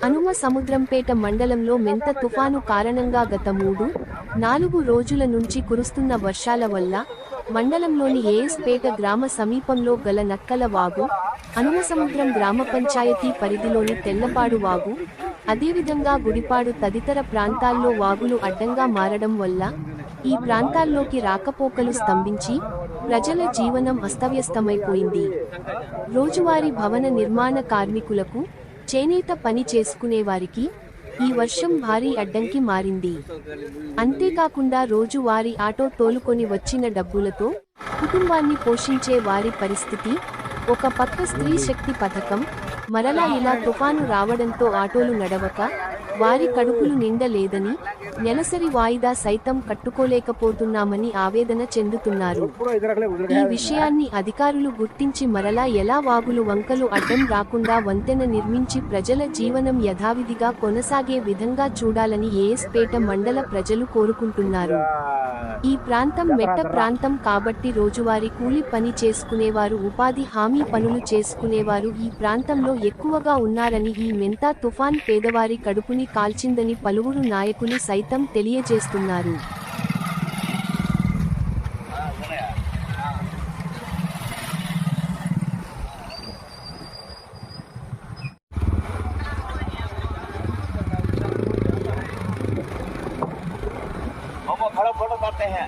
అనుమ సముద్రంపేట మండలంలో మెంత తుఫాను కారణంగా గత మూడు నాలుగు రోజుల నుంచి కురుస్తున్న వర్షాల వల్ల మండలంలోని ఏఎస్పేట గ్రామ సమీపంలో గల నక్కల వాగు అనుమ సముద్రం గ్రామ పంచాయతీ పరిధిలోని తెల్లపాడు వాగు అదేవిధంగా గుడిపాడు తదితర ప్రాంతాల్లో వాగులు అడ్డంగా మారడం వల్ల ఈ ప్రాంతాల్లోకి రాకపోకలు స్తంభించి ప్రజల జీవనం అస్తవ్యస్తమైపోయింది. రోజువారీ భవన నిర్మాణ కార్మికులకు చేనేత పని చేసుకునేవారికి ఈ వర్షం భారీ అడ్డంకి మారింది. అంతేకాకుండా రోజువారీ ఆటో తోలుకొని వచ్చిన డబ్బులతో కుటుంబాన్ని పోషించే వారి పరిస్థితి ఒక పక్క స్త్రీ శక్తి పథకం మరలా ఇలా తుఫాను రావడంతో ఆటోలు నడవక వారి కడుపులు నిండలేదని నెలసరి వాయిదా సైతం కట్టుకోలేకపోతున్నామని ఆవేదన చెందుతున్నారు. ఈ విషయాన్ని అధికారులు గుర్తించి మరలా ఎలా వాగులు వంకలు అడ్డం రాకుండా వంతెన నిర్మించి ప్రజల జీవనం యథావిధిగా కొనసాగే విధంగా చూడాలని ఏఎస్పేట మండల ప్రజలు కోరుకుంటున్నారు. ఈ ప్రాంతం మెట్ట ప్రాంతం కాబట్టి రోజువారీ కూలి పని చేసుకునేవారు ఉపాధి హామీ పనులు చేసుకునేవారు ఈ ప్రాంతంలో ఎక్కువగా ఉన్నారని ఈ మెంతా తుఫాన్ పేదవారి కడుపుని కాల్చిందని పలువురు నాయకులు సైతం తెలియజేస్తున్నారు हम खड़ा फोटो करते हैं